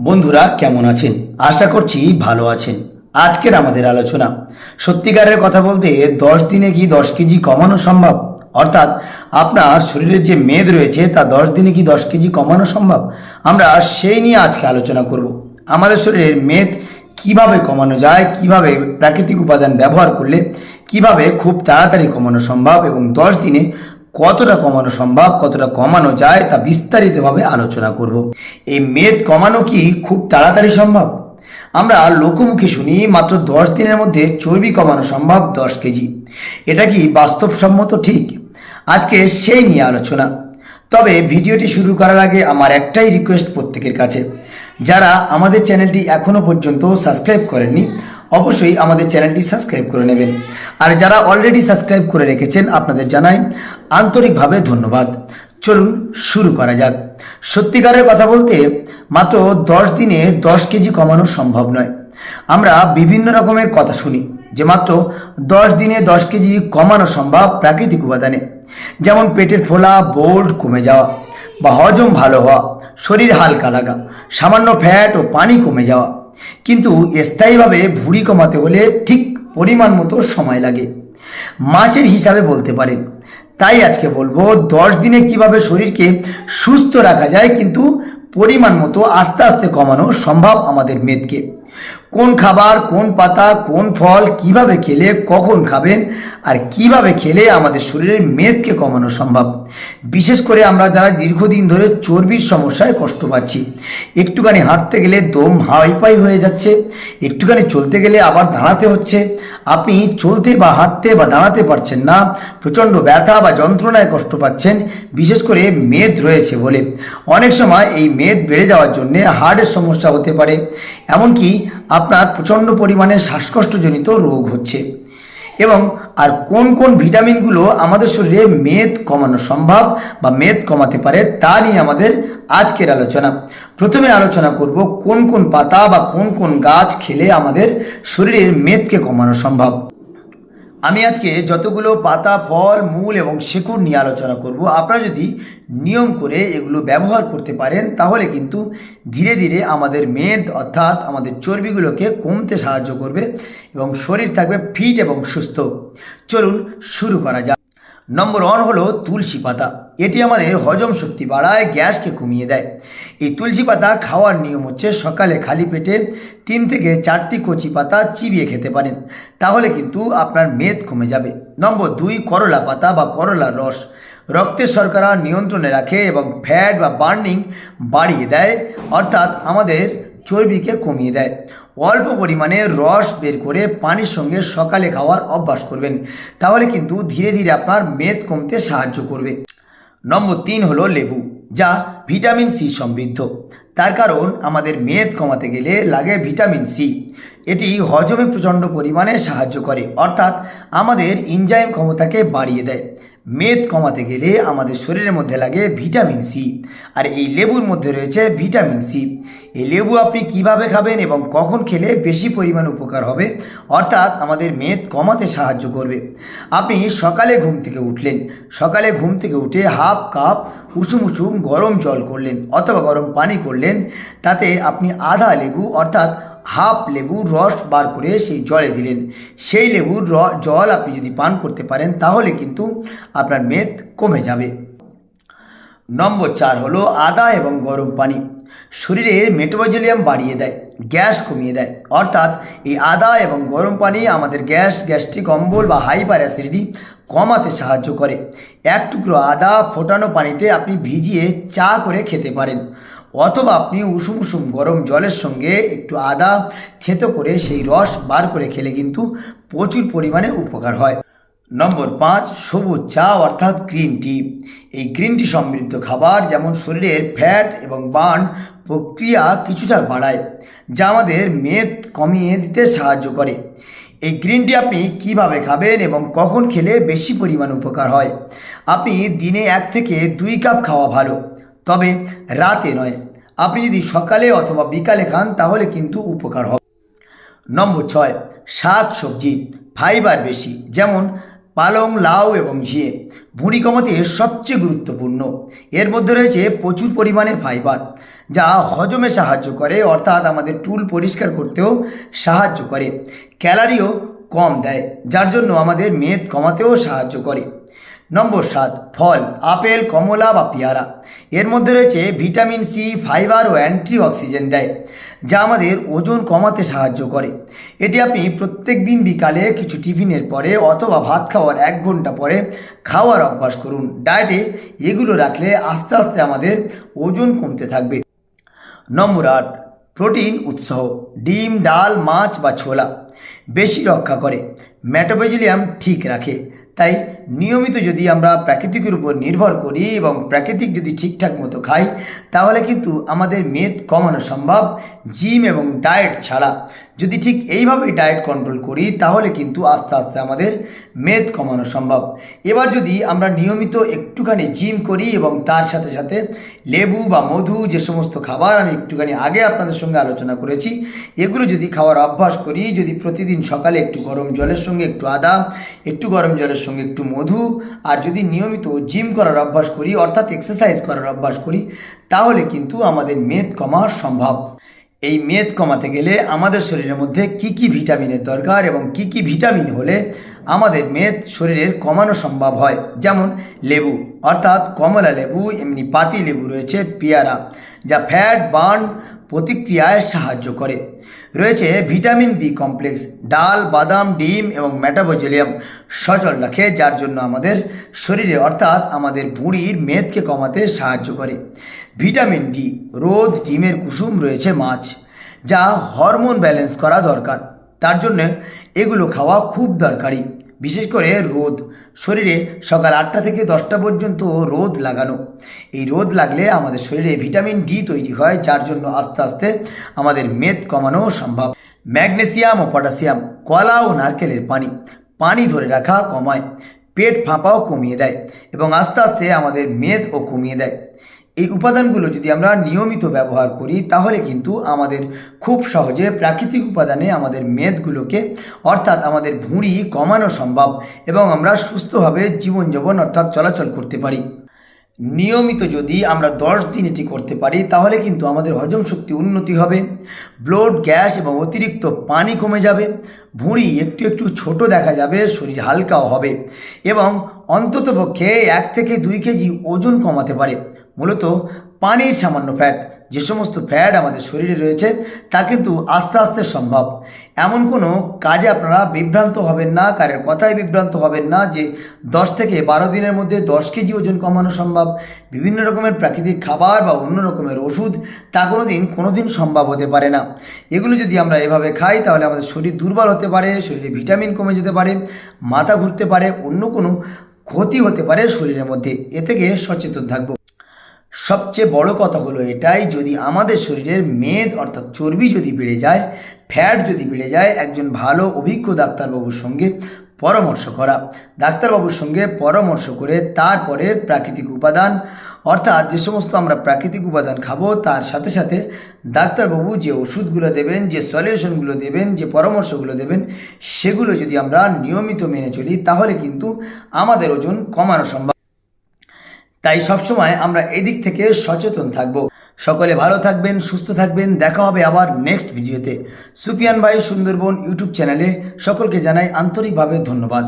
বন্ধুরা, কেমন আছেন? আশা করছি ভালো আছেন। আজকের আমাদের আলোচনা। সত্যিকারের কথা বলতে দশ দিনে কি দশ কেজি কমানো সম্ভব? অর্থাৎ আপনার শরীরের যে মেদ রয়েছে, তা দশ দিনে কি দশ কেজি কমানো সম্ভব? আমরা সেই নিয়ে আজকে আলোচনা করব। আমাদের শরীরের মেদ কীভাবে কমানো যায়, কীভাবে প্রাকৃতিক উপাদান ব্যবহার করলে কীভাবে খুব তাড়াতাড়ি কমানো সম্ভব এবং দশ দিনে কতটা কমানো সম্ভব, কতটা কমানো যায় তা বিস্তারিতভাবে আলোচনা করব। এই মেদ কমানো কি খুব তাড়াতাড়ি সম্ভব? আমরা লোকমুখে শুনি মাত্র দশ দিনের মধ্যে চর্বি কমানো সম্ভব দশ কেজি। এটা কি বাস্তবসম্মত ঠিক? আজকে সেই নিয়ে আলোচনা। তবে ভিডিওটি শুরু করার আগে আমার একটাই রিকোয়েস্ট প্রত্যেকের কাছে। যারা আমাদের চ্যানেলটি এখনও পর্যন্ত সাবস্ক্রাইব করেননি, অবশ্যই আমাদের চ্যানেলটি সাবস্ক্রাইব করে নেবেন। আর যারা অলরেডি সাবস্ক্রাইব করে রেখেছেন, আপনাদের জানাই আন্তরিকভাবে ধন্যবাদ। চলুন শুরু করা যাক। সত্যিকারের কথা বলতে মাত্র দশ দিনে দশ কেজি কমানো সম্ভব নয়। আমরা বিভিন্ন রকমের কথা শুনি যে মাত্র দশ দিনে দশ কেজি কমানো সম্ভব প্রাকৃতিক উপাদানে। যেমন পেটের ফোলা বোল্ড কমে যাওয়া বা হজম ভালো হওয়া, শরীর হালকা লাগা, সামান্য ফ্যাট ও পানি কমে যাওয়া। কিন্তু স্থায়ীভাবে ভুঁড়ি কমাতে হলে ঠিক পরিমাণ মতো সময় লাগে। মাছের হিসাবে বলতে পারেন তাই আজকে বলব, দশ দিনে কীভাবে শরীরকে সুস্থ রাখা যায়, কিন্তু পরিমাণ মতো আস্তে আস্তে কমানো সম্ভব আমাদের মেদকে। কোন খাবার, কোন পাতা, কোন ফল কীভাবে খেলে, কখন খাবেন আর কীভাবে খেলে আমাদের শরীরের মেদকে কমানো সম্ভব। বিশেষ করে আমরা যারা দীর্ঘদিন ধরে চর্বির সমস্যায় কষ্ট পাচ্ছি, একটুখানি হাঁটতে গেলে দম হাইপাই হয়ে যাচ্ছে, একটুখানি চলতে গেলে আবার দাঁড়াতে হচ্ছে। আপনি চলতে বা হাঁটতে বা দাঁড়াতে পারছেন না, প্রচণ্ড ব্যথা বা যন্ত্রণায় কষ্ট পাচ্ছেন, বিশেষ করে মেদ রয়েছে বলে। অনেক সময় এই মেদ বেড়ে যাওয়ার জন্যে হার্টের সমস্যা হতে পারে। এমনকি আপনার প্রচণ্ড পরিমাণে শ্বাসকষ্টজনিত রোগ হচ্ছে। এবং আর কোন কোন ভিটামিনগুলো আমাদের শরীরে মেদ কমানো সম্ভব বা মেদ কমাতে পারে তা নিয়ে আমাদের আজকের আলোচনা। প্রথমে আলোচনা করব কোন কোন পাতা বা কোন কোন গাছ খেলে আমাদের শরীরের মেদকে কমানো সম্ভব। আমি আজকে যতগুলো পাতা, ফল, মূল এবং শেকড় নিয়ে আলোচনা করব, আপনারা যদি নিয়ম করে এগুলো ব্যবহার করতে পারেন, তাহলে কিন্তু ধীরে ধীরে আমাদের মেদ অর্থাৎ আমাদের চর্বিগুলোকে কমতে সাহায্য করবে এবং শরীর থাকবে ফিট এবং সুস্থ। চলুন শুরু করা যাক। নম্বর ওয়ান হলো তুলসী পাতা। এটি আমাদের হজম শক্তি বাড়ায়, গ্যাসকে কমিয়ে দেয়। এই তুলসী পাতা খাওয়ার নিয়ম হচ্ছে সকালে খালি পেটে তিন থেকে চারটি কচি পাতা চিবিয়ে খেতে পারেন। তাহলে কিন্তু আপনার মেদ কমে যাবে। নম্বর দুই, করলা পাতা বা করলার রস। রক্তের শর্করা নিয়ন্ত্রণে রাখে এবং ফ্যাট বা বার্নিং বাড়িয়ে দেয়, অর্থাৎ আমাদের চর্বিকে কমিয়ে দেয়। অল্প পরিমাণে রস বের করে পানির সঙ্গে সকালে খাওয়ার অভ্যাস করবেন। তাহলে কিন্তু ধীরে ধীরে আপনার মেদ কমতে সাহায্য করবে। নম্বর তিন হলো লেবু, যা ভিটামিন সি সমৃদ্ধ। তার কারণ আমাদের মেদ কমাতে গেলে লাগে ভিটামিন সি। এটি হজমে প্রচণ্ড পরিমাণে সাহায্য করে, অর্থাৎ আমাদের ইনজাইম ক্ষমতাকে বাড়িয়ে দেয়। মেদ কমাতে গেলে আমাদের শরীরের মধ্যে লাগে ভিটামিন সি। আর এই লেবুর মধ্যে রয়েছে ভিটামিন সি। এই লেবু আপনি কীভাবে খাবেন এবং কখন খেলে বেশি পরিমাণ উপকার হবে, অর্থাৎ আমাদের মেদ কমাতে সাহায্য করবে। আপনি সকালে ঘুম থেকে উঠলেন। সকালে ঘুম থেকে উঠে হাফ কাপ উষুম উষুম গরম জল করলেন অথবা গরম পানি করলেন। তাতে আপনি আধা লেবু, অর্থাৎ হাফ লেবুর রস বার করে সেই জলে দিলেন। সেই লেবুর জল আপনি যদি পান করতে পারেন, তাহলে কিন্তু আপনার মেদ কমে যাবে। নম্বর চার হলো আদা এবং গরম পানি। শরীরের মেটাবজলিয়াম বাড়িয়ে দেয়, গ্যাস কমিয়ে দেয়। অর্থাৎ এই আদা এবং গরম পানি আমাদের গ্যাস, গ্যাস্ট্রিক অম্বল বা হাইপার অ্যাসিডিটি কমাতে সাহায্য করে। এক টুকরো আদা ফোটানো পানিতে আপনি ভিজিয়ে চা করে খেতে পারেন। অথবা আপনি উষুম উষুম গরম জলের সঙ্গে একটু আদা থেতো করে সেই রস বার করে খেলে কিন্তু প্রচুর পরিমাণে উপকার হয়। নম্বর পাঁচ, সবুজ চা অর্থাৎ গ্রিন টি। এই গ্রিন টি সমৃদ্ধ খাবার যেমন শরীরের ফ্যাট এবং বার্ন প্রক্রিয়া কিছুটা বাড়ায়, যা আমাদের মেদ কমিয়ে দিতে সাহায্য করে। এই গ্রিন টি আপনি কীভাবে খাবেন এবং কখন খেলে বেশি পরিমাণ উপকার হয়? আপনি দিনে এক থেকে দুই কাপ খাওয়া ভালো। তবে রাতে নয়। আপনি যদি সকালে অথবা বিকালে খান, তাহলে কিন্তু উপকার হবে। নম্বর ছয়, শাক সবজি, ফাইবার বেশি, যেমন পালং, লাউ এবং ঝিয়ে ভুঁড়ি কমাতে সবচেয়ে গুরুত্বপূর্ণ। এর মধ্যে রয়েছে প্রচুর পরিমাণে ফাইবার, যা হজমে সাহায্য করে, অর্থাৎ আমাদের টুল পরিষ্কার করতেও সাহায্য করে। ক্যালারিও কম দেয়, যার জন্য আমাদের মেদ কমাতেও সাহায্য করে। নম্বর সাত, ফল, আপেল, কমলা বা পেয়ারা। এর মধ্যে রয়েছে ভিটামিন সি, ফাইবার ও অ্যান্টি অক্সিজেন দেয়, যা আমাদের ওজন কমাতে সাহায্য করে। এটি আপনি প্রত্যেক দিন বিকালে কিছু টিফিনের পরে অথবা ভাত খাওয়ার এক ঘণ্টা পরে খাওয়ার অভ্যাস করুন। ডায়েটে এগুলো রাখলে আস্তে আস্তে আমাদের ওজন কমতে থাকবে। নম্বর আট, প্রোটিন উৎসাহ, ডিম, ডাল, মাছ বা ছোলা, বেশি রক্ষা করে। ম্যাটাবলিয়াম ঠিক রাখে। তাই নিয়মিত যদি আমরা প্রাকৃতিকের উপর নির্ভর করি এবং প্রাকৃতিক যদি ঠিকঠাক মতো খাই, তাহলে কিন্তু আমাদের মেদ কমানো সম্ভব। জিম এবং ডায়েট ছাড়া যদি ঠিক এইভাবেই ডায়েট কন্ট্রোল করি, তাহলে কিন্তু আস্তে আস্তে আমাদের মেদ কমানো সম্ভব। এবার যদি আমরা নিয়মিত একটুখানি জিম করি এবং তার সাথে সাথে লেবু বা মধু যে সমস্ত খাবার আমি একটুখানি আগে আপনাদের সঙ্গে আলোচনা করেছি, এগুলো যদি খাওয়ার অভ্যাস করি, যদি প্রতিদিন সকালে একটু গরম জলের সঙ্গে একটু আদা, একটু গরম জলের সঙ্গে একটু মধু, আর যদি নিয়মিত জিম করার অভ্যাস করি, অর্থাৎ এক্সারসাইজ করার অভ্যাস করি, তাহলে কিন্তু আমাদের মেদ কমা সম্ভব। এই মেদ কমাতে গেলে আমাদের শরীরের মধ্যে কি কি ভিটামিনের দরকার এবং কি কি ভিটামিন হলে আমাদের মেদ শরীরের কমানো সম্ভব হয়? যেমন লেবু, অর্থাৎ কমলা লেবু, এমনি পাতি লেবু রয়েছে, পেয়ারা, যা ফ্যাট বার্ন প্রতিক্রিয়ায় সাহায্য করে। রয়েছে ভিটামিন বি কমপ্লেক্স, ডাল, বাদাম, ডিম এবং মেটাবোজেলিয়াম সচল রাখে, যার জন্য আমাদের শরীরে, অর্থাৎ আমাদের ভুঁড়ির মেদকে কমাতে সাহায্য করে। ভিটামিন ডি, রোদ, ডিমের কুসুম রয়েছে মাছ, যা হরমোন ব্যালেন্স করা দরকার। তার জন্য এগুলো খাওয়া খুব দরকারি, বিশেষ করে রোদ। শরীরে সকাল আটটা থেকে দশটা পর্যন্ত রোদ লাগানো। এই রোদ লাগলে আমাদের শরীরে ভিটামিন ডি তৈরি হয়, যার জন্য আস্তে আস্তে আমাদের মেদ কমানো সম্ভব। ম্যাগনেসিয়াম ও পটাশিয়াম কলা ও নারকেলের পানি পানি ধরে রাখা কমায়, পেট ফাঁপাও কমিয়ে দেয় এবং আস্তে আস্তে আমাদের মেদ ও কমিয়ে দেয়। এই উপাদানগুলো যদি আমরা নিয়মিত ব্যবহার করি, তাহলে কিন্তু আমাদের খুব সহজে প্রাকৃতিক উপাদানে আমাদের মেদগুলোকে, অর্থাৎ আমাদের ভুঁড়ি কমানো সম্ভব এবং আমরা সুস্থভাবে জীবনযাপন অর্থাৎ চলাচল করতে পারি। নিয়মিত যদি আমরা দশ দিন এটি করতে পারি, তাহলে কিন্তু আমাদের হজম শক্তি উন্নতি হবে, ব্লড গ্যাস এবং অতিরিক্ত পানি কমে যাবে, ভুঁড়ি একটু একটু ছোট দেখা যাবে, শরীর হালকাও হবে এবং অন্ততপক্ষে এক থেকে দুই কেজি ওজন কমাতে পারে। মূলত পানির সামান্য ফ্যাট যে সমস্ত ফ্যাট আমাদের শরীরে রয়েছে, তা কিন্তু আস্তে আস্তে সম্ভব। এমন কোনো কাজে আপনারা বিভ্রান্ত হবেন না, কারের কথায় বিভ্রান্ত হবেন না যে দশ থেকে বারো দিনের মধ্যে দশ কেজি ওজন কমানো সম্ভব। বিভিন্ন রকমের প্রাকৃতিক খাবার বা অন্য রকমের ওষুধ, তা কোনো দিন কোনো দিন সম্ভব হতে পারে না। এগুলো যদি আমরা এভাবে খাই, তাহলে আমাদের শরীর দুর্বল হতে পারে, শরীরে ভিটামিন কমে যেতে পারে, মাথা ঘুরতে পারে, অন্য কোনো ক্ষতি হতে পারে শরীরের মধ্যে। এ থেকে সচেতন থাকব। সবচেয়ে বড় কথা হলো এটাই, যদি আমাদের শরীরের মেদ, অর্থাৎ চর্বি যদি বেড়ে যায় ফ্যাট যদি বেড়ে যায়, একজন ভালো, অভিজ্ঞ ডাক্তারবাবুর সঙ্গে পরামর্শ করা। ডাক্তারবাবুর সঙ্গে পরামর্শ করে তারপরে প্রাকৃতিক উপাদান, অর্থাৎ যে সমস্ত আমরা প্রাকৃতিক উপাদান খাব, তার সাথে সাথে ডাক্তারবাবু যে ওষুধগুলো দেবেন, যে সলিউশনগুলো দেবেন, যে পরামর্শগুলো দেবেন, সেগুলো যদি আমরা নিয়মিত মেনে চলি, তাহলে কিন্তু আমাদের ওজন কমানো সম্ভব। তাই সবসময় আমরা এদিক থেকে সচেতন থাকব। সকলে ভালো থাকবেন, সুস্থ থাকবেন। দেখা হবে আবার নেক্সট ভিডিওতে সুপিয়ান ভাই সুন্দরবন ইউটিউব চ্যানেলে সকলকে জানাই আন্তরিকভাবে ধন্যবাদ।